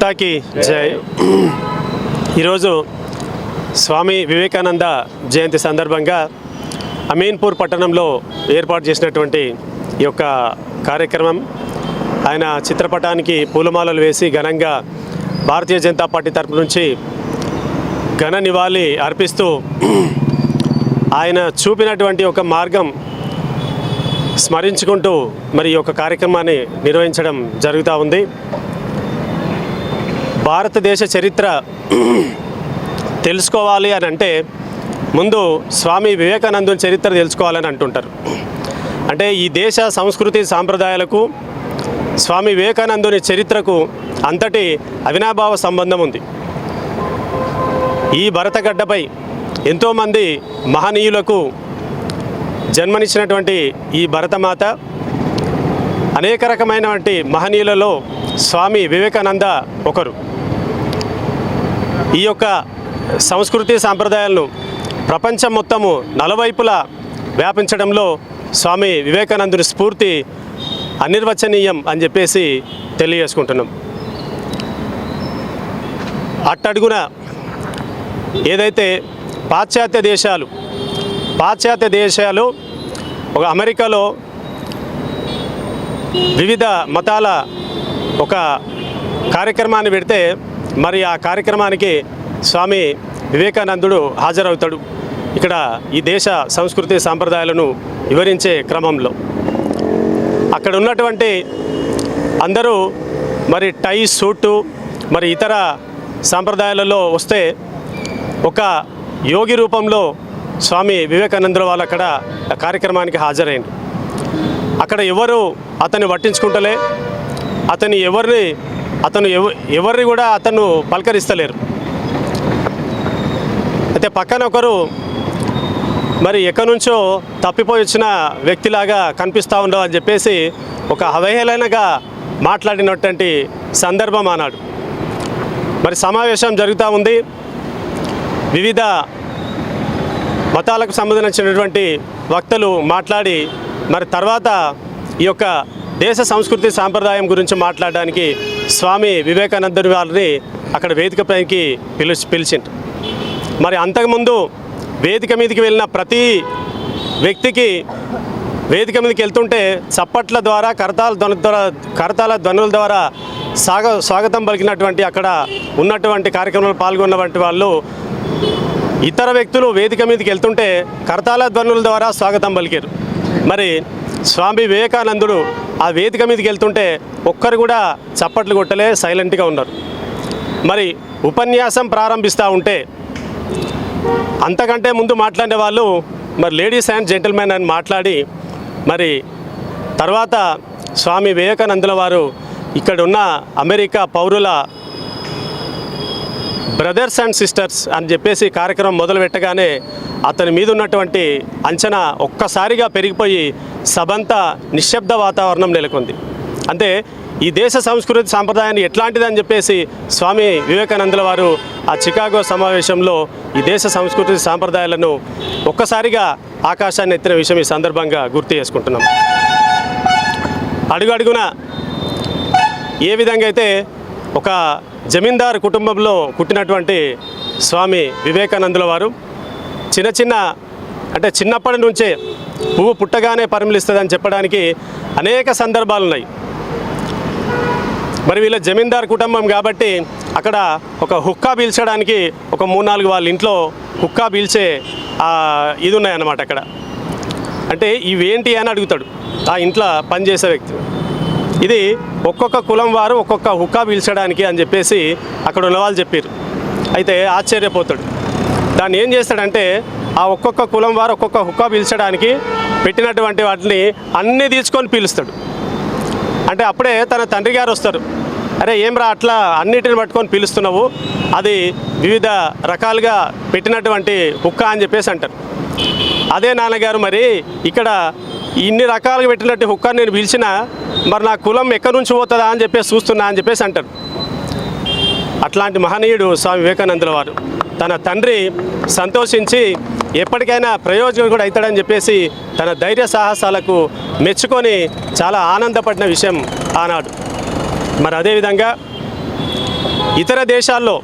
మాతాకి జై ఈరోజు స్వామి వివేకానంద జయంతి సందర్భంగా అమీన్పూర్ పట్టణంలో ఏర్పాటు చేసినటువంటి ఈ యొక్క కార్యక్రమం ఆయన చిత్రపటానికి పూలమాలలు వేసి ఘనంగా భారతీయ జనతా పార్టీ తరపు నుంచి ఘన నివాళి అర్పిస్తూ ఆయన చూపినటువంటి ఒక మార్గం స్మరించుకుంటూ మరి ఈ యొక్క కార్యక్రమాన్ని నిర్వహించడం జరుగుతూ ఉంది. భారతదేశ చరిత్ర తెలుసుకోవాలి అని అంటే ముందు స్వామి వివేకానందుని చరిత్ర తెలుసుకోవాలని అంటుంటారు. అంటే ఈ దేశ సంస్కృతి సాంప్రదాయాలకు స్వామి వివేకానందుని చరిత్రకు అంతటి అవినాభావ సంబంధం ఉంది. ఈ భరతగడ్డపై ఎంతోమంది మహనీయులకు జన్మనిచ్చినటువంటి ఈ భరతమాత అనేక రకమైనటువంటి మహనీయులలో స్వామి వివేకానంద ఒకరు. ఈ యొక్క సంస్కృతి సాంప్రదాయాలను ప్రపంచం మొత్తము నలువైపులా వ్యాపించడంలో స్వామి వివేకానందుని స్ఫూర్తి అనిర్వచనీయం అని చెప్పేసి తెలియజేసుకుంటున్నాం. అట్టడుగున ఏదైతే పాశ్చాత్య దేశాలు పాశ్చాత్య దేశాలు ఒక అమెరికాలో వివిధ మతాల ఒక కార్యక్రమాన్ని పెడితే మరి ఆ కార్యక్రమానికి స్వామి వివేకానందుడు హాజరవుతాడు. ఇక్కడ ఈ దేశ సంస్కృతి సాంప్రదాయాలను వివరించే క్రమంలో. అక్కడ ఉన్నటువంటి అందరూ మరి టై సూటు మరి ఇతర సాంప్రదాయాలలో వస్తే ఒక యోగి రూపంలో స్వామి వివేకానందుల వాళ్ళు అక్కడ కార్యక్రమానికి హాజరైంది అక్కడ ఎవరు అతన్ని పట్టించుకుంటలే అతని ఎవరిని అతను ఎవ ఎవరిని కూడా అతను పలకరిస్తలేరు. అయితే పక్కన ఒకరు మరి ఎక్కడి నుంచో తప్పిపోయి వచ్చిన వ్యక్తిలాగా కనిపిస్తూ ఉండవు అని చెప్పేసి ఒక అవహేళనగా మాట్లాడినటువంటి సందర్భం అన్నాడు మరి సమావేశం జరుగుతూ ఉంది. వివిధ మతాలకు సంబంధించినటువంటి వక్తలు మాట్లాడి మరి తర్వాత ఈ యొక్క దేశ సంస్కృతి సాంప్రదాయం గురించి మాట్లాడడానికి స్వామి వివేకానందుని వారిని అక్కడ వేదికపైకి పిలిచి పిలిచిండ్రు. మరి అంతకుముందు వేదిక మీదకి వెళ్ళిన ప్రతి వ్యక్తికి వేదిక మీదకి వెళ్తుంటే చప్పట్ల ద్వారా కరతాల ధ్వని ద్వారా కరతాల ధ్వనుల ద్వారా సాగ స్వాగతం పలికినటువంటి అక్కడ ఉన్నటువంటి కార్యక్రమంలో పాల్గొన్నటువంటి వాళ్ళు ఇతర వ్యక్తులు వేదిక మీదకి వెళ్తుంటే కరతాల ధ్వనుల ద్వారా స్వాగతం పలికారు. మరి స్వామి వివేకానందుడు ఆ వేదిక మీదకి వెళ్తుంటే ఒక్కరు కూడా చప్పట్లు కొట్టలే సైలెంట్గా ఉన్నారు. మరి ఉపన్యాసం ప్రారంభిస్తూ ఉంటే అంతకంటే ముందు మాట్లాడే వాళ్ళు మరి లేడీస్ అండ్ జెంటిల్మెన్ అని మాట్లాడి మరి తర్వాత స్వామి వివేకానందుల వారు ఇక్కడ ఉన్న అమెరికా పౌరుల బ్రదర్స్ అండ్ సిస్టర్స్ అని చెప్పేసి కార్యక్రమం మొదలు పెట్టగానే అతని మీద ఉన్నటువంటి అంచనా ఒక్కసారిగా పెరిగిపోయి సభంతా నిశ్శబ్ద వాతావరణం నెలకొంది. అంటే ఈ దేశ సంస్కృతి సాంప్రదాయాన్ని ఎట్లాంటిదని చెప్పేసి స్వామి వివేకానందుల వారు ఆ చికాగో సమావేశంలో ఈ దేశ సంస్కృతి సాంప్రదాయాలను ఒక్కసారిగా ఆకాశాన్ని ఎత్తిన విషయం ఈ సందర్భంగా గుర్తు చేసుకుంటున్నాం. అడుగు అడుగున ఏ విధంగా అయితే ఒక జమీందారు కుటుంబంలో పుట్టినటువంటి స్వామి వివేకానందుల వారు చిన్న చిన్న అంటే చిన్నప్పటి నుంచే పువ్వు పుట్టగానే పరిమళిస్తుందని చెప్పడానికి అనేక సందర్భాలు ఉన్నాయి మరి వీళ్ళ జమీందార్ కుటుంబం కాబట్టి అక్కడ ఒక హుక్కా పీల్చడానికి ఒక మూడు నాలుగు వాళ్ళ ఇంట్లో హుక్కా పీల్చే ఆ, ఇది ఉన్నాయన్నమాట అక్కడ. అంటే ఇవేంటి అని అడుగుతాడు ఆ ఇంట్లో పనిచేసే వ్యక్తి. ఇది ఒక్కొక్క కులం వారు ఒక్కొక్క హుక్కా పీల్చడానికి అని చెప్పేసి అక్కడ ఉన్నవాళ్ళు చెప్పారు. అయితే ఆశ్చర్యపోతాడు. దాన్ని ఏం చేస్తాడంటే ఆ ఒక్కొక్క కులం వారు ఒక్కొక్క హుక్కా పీల్చడానికి పెట్టినటువంటి వాటిని అన్నీ తీసుకొని పీలుస్తాడు. అంటే అప్పుడే తన తండ్రి గారు వస్తారు. అరే ఏం రా అట్లా అన్నిటిని పట్టుకొని పిలుస్తున్నావు? అది వివిధ రకాలుగా పెట్టినటువంటి హుక్క అని చెప్పేసి అంటారు. అదే నాన్నగారు మరి ఇక్కడ ఇన్ని రకాలుగా పెట్టినట్టు హుక్కని నేను పిలిచిన మరి నా కులం ఎక్కడి నుంచి పోతుందా అని చెప్పేసి చూస్తున్నా అని చెప్పేసి అంటారు. అట్లాంటి మహనీయుడు స్వామి వివేకానందుల వారు. తన తండ్రి సంతోషించి ఎప్పటికైనా ప్రయోజనం కూడా అవుతాడని చెప్పేసి తన ధైర్య సాహసాలకు మెచ్చుకొని చాలా ఆనందపడిన విషయం ఆనాడు. మరి అదేవిధంగా ఇతర దేశాల్లో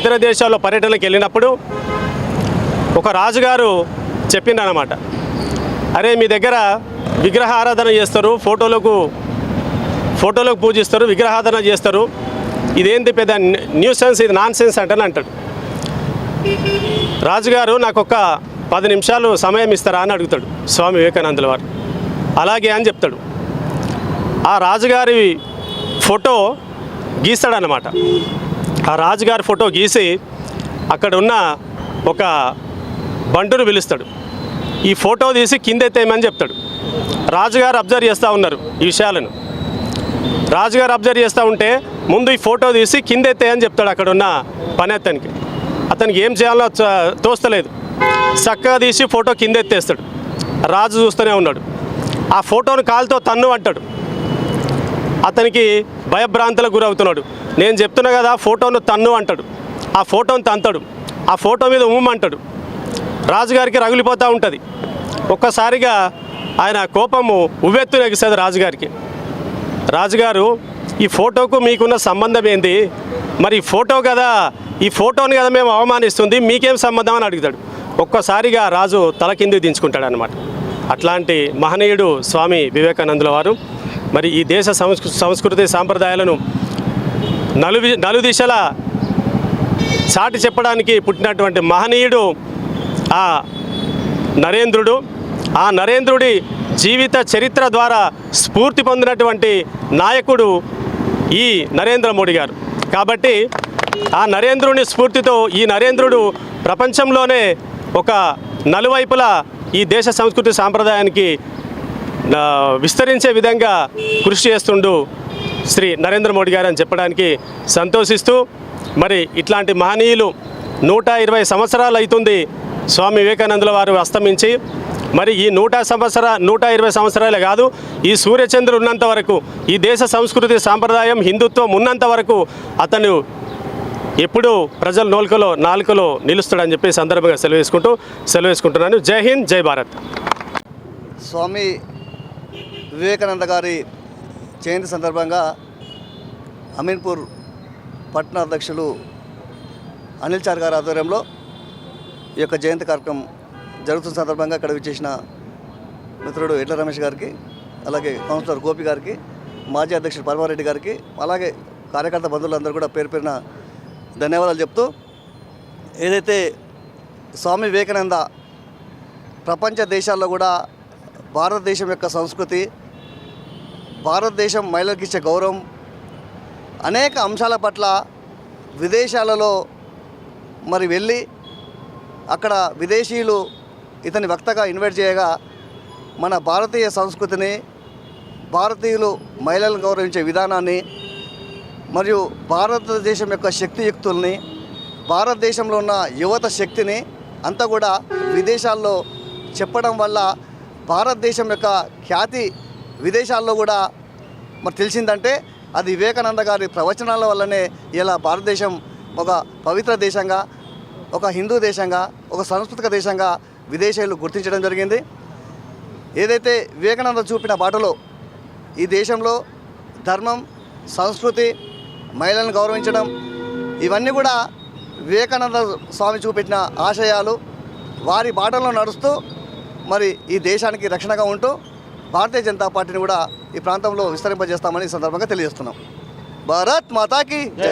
ఇతర దేశాల్లో పర్యటనకు వెళ్ళినప్పుడు ఒక రాజుగారు చెప్పిండనమాట అరే మీ దగ్గర విగ్రహ ఆరాధన చేస్తారు ఫోటోలకు ఫోటోలకు పూజిస్తారు విగ్రహారాధన చేస్తారు. ఇదేంటి పెద్ద న్యూ సెన్స్ ఇది నాన్ సెన్స్ అంటని అంటాడు. రాజుగారు నాకు ఒక పది నిమిషాలు సమయం ఇస్తారా అని అడుగుతాడు స్వామి వివేకానందుల వారు. అలాగే అని చెప్తాడు. ఆ రాజుగారి ఫోటో గీస్తాడనమాట ఆ రాజుగారి ఫోటో గీసి అక్కడ ఉన్న ఒక బంటును పిలుస్తాడు. ఈ ఫోటో తీసి కింద ఎత్తేయమని చెప్తాడు. రాజుగారు అబ్జర్వ్ చేస్తూ ఉన్నారు ఈ విషయాలను. రాజుగారు అబ్జర్వ్ చేస్తూ ఉంటే ముందు ఈ ఫోటో తీసి కింద ఎత్తేయని చెప్తాడు అక్కడ ఉన్న పని అతనికి అతనికి ఏం చేయాలో చ- తోస్తలేదు. చక్కగా తీసి ఫోటో కింద ఎత్తేస్తాడు రాజు చూస్తూనే ఉన్నాడు. ఆ ఫోటోను కాలుతో తన్ను అంటాడు. అతనికి భయభ్రాంతులకు గురవుతున్నాడు. నేను చెప్తున్నా కదా ఫోటోను తన్ను అంటాడు. ఆ ఫోటోను తంతాడు. ఆ ఫోటో మీద ఉమ్మంటాడు రాజుగారికి రగిలిపోతూ ఉంటుంది. ఒక్కసారిగా ఆయన కోపము ఉవ్వెత్తు నెగిస్తుంది రాజుగారికి. రాజుగారు ఈ ఫోటోకు మీకున్న సంబంధం ఏంది? మరి ఫోటో కదా ఈ ఫోటోని కదా మేము అవమానిస్తుంది మీకేం సంబంధం అని అడుగుతాడు. ఒక్కసారిగా రాజు తల కింది దించుకుంటాడు అనమాట అట్లాంటి మహనీయుడు స్వామి వివేకానందుల వారు మరి ఈ దేశ సంస్కృ సంస్కృతి సాంప్రదాయాలను నలు నలుదిశల చాటి చెప్పడానికి పుట్టినటువంటి మహనీయుడు ఆ నరేంద్రుడు. ఆ నరేంద్రుడి జీవిత చరిత్ర ద్వారా స్ఫూర్తి పొందినటువంటి నాయకుడు ఈ నరేంద్ర మోడీ గారు. కాబట్టి ఆ నరేంద్రుని స్ఫూర్తితో ఈ నరేంద్రుడు ప్రపంచంలోనే ఒక నలువైపులా ఈ దేశ సంస్కృతి సాంప్రదాయానికి విస్తరించే విధంగా కృషి చేస్తుండు శ్రీ నరేంద్ర మోడీ గారు అని చెప్పడానికి సంతోషిస్తూ మరి ఇట్లాంటి మహనీయులు నూట ఇరవై సంవత్సరాలు అవుతుంది స్వామి వివేకానందుల వారు అస్తమించి మరి ఈ నూట సంవత్సర నూట ఇరవై సంవత్సరాలే కాదు ఈ సూర్యచంద్రుడు ఉన్నంత వరకు ఈ దేశ సంస్కృతి సాంప్రదాయం హిందుత్వం ఉన్నంత వరకు అతను ఎప్పుడూ ప్రజల నోల్కలో నాలుకలో నిలుస్తాడని చెప్పి సందర్భంగా సెలవు వేసుకుంటూ సెలవు వేసుకుంటున్నాను. జై హింద్ జై భారత్. స్వామి వివేకానంద గారి జయంతి సందర్భంగా అమీన్పూర్ పట్టణ అధ్యక్షులు అనిల్ చార్ గారి ఆధ్వర్యంలో ఈ యొక్క జయంతి కార్యక్రమం జరుగుతున్న సందర్భంగా ఇక్కడ విచ్చేసిన మిత్రుడు ఎట్ల రమేష్ గారికి అలాగే కౌన్సిలర్ గోపి గారికి మాజీ అధ్యక్షుడు పరమారెడ్డి గారికి అలాగే కార్యకర్త బంధువులందరూ కూడా పేరు పేరున ధన్యవాదాలు చెప్తూ ఏదైతే స్వామి వివేకానంద ప్రపంచ దేశాల్లో కూడా భారతదేశం యొక్క సంస్కృతి భారతదేశం మహిళలకు ఇచ్చే గౌరవం అనేక అంశాల పట్ల విదేశాలలో మరి వెళ్ళి అక్కడ విదేశీయులు ఇతని వక్తగా ఇన్వైట్ చేయగా మన భారతీయ సంస్కృతిని భారతీయులు మహిళలను గౌరవించే విధానాన్ని మరియు భారతదేశం యొక్క శక్తియుక్తుల్ని భారతదేశంలో ఉన్న యువత శక్తిని అంతా కూడా విదేశాల్లో చెప్పడం వల్ల భారతదేశం యొక్క ఖ్యాతి విదేశాల్లో కూడా మరి తెలిసిందంటే అది వివేకానంద గారి ప్రవచనాల వల్లనే ఇలా భారతదేశం ఒక పవిత్ర దేశంగా ఒక హిందూ దేశంగా ఒక సాంస్కృతిక దేశంగా విదేశీయులు గుర్తించడం జరిగింది. ఏదైతే వివేకానంద చూపిన బాటలో ఈ దేశంలో ధర్మం సంస్కృతి మహిళలను గౌరవించడం ఇవన్నీ కూడా వివేకానంద స్వామి చూపెట్టిన ఆశయాలు వారి బాటలో నడుస్తూ మరి ఈ దేశానికి రక్షణగా ఉంటూ భారతీయ జనతా పార్టీని కూడా ఈ ప్రాంతంలో విస్తరింపజేస్తామని సందర్భంగా తెలియజేస్తున్నాం. భారత్ మాతాకి జై.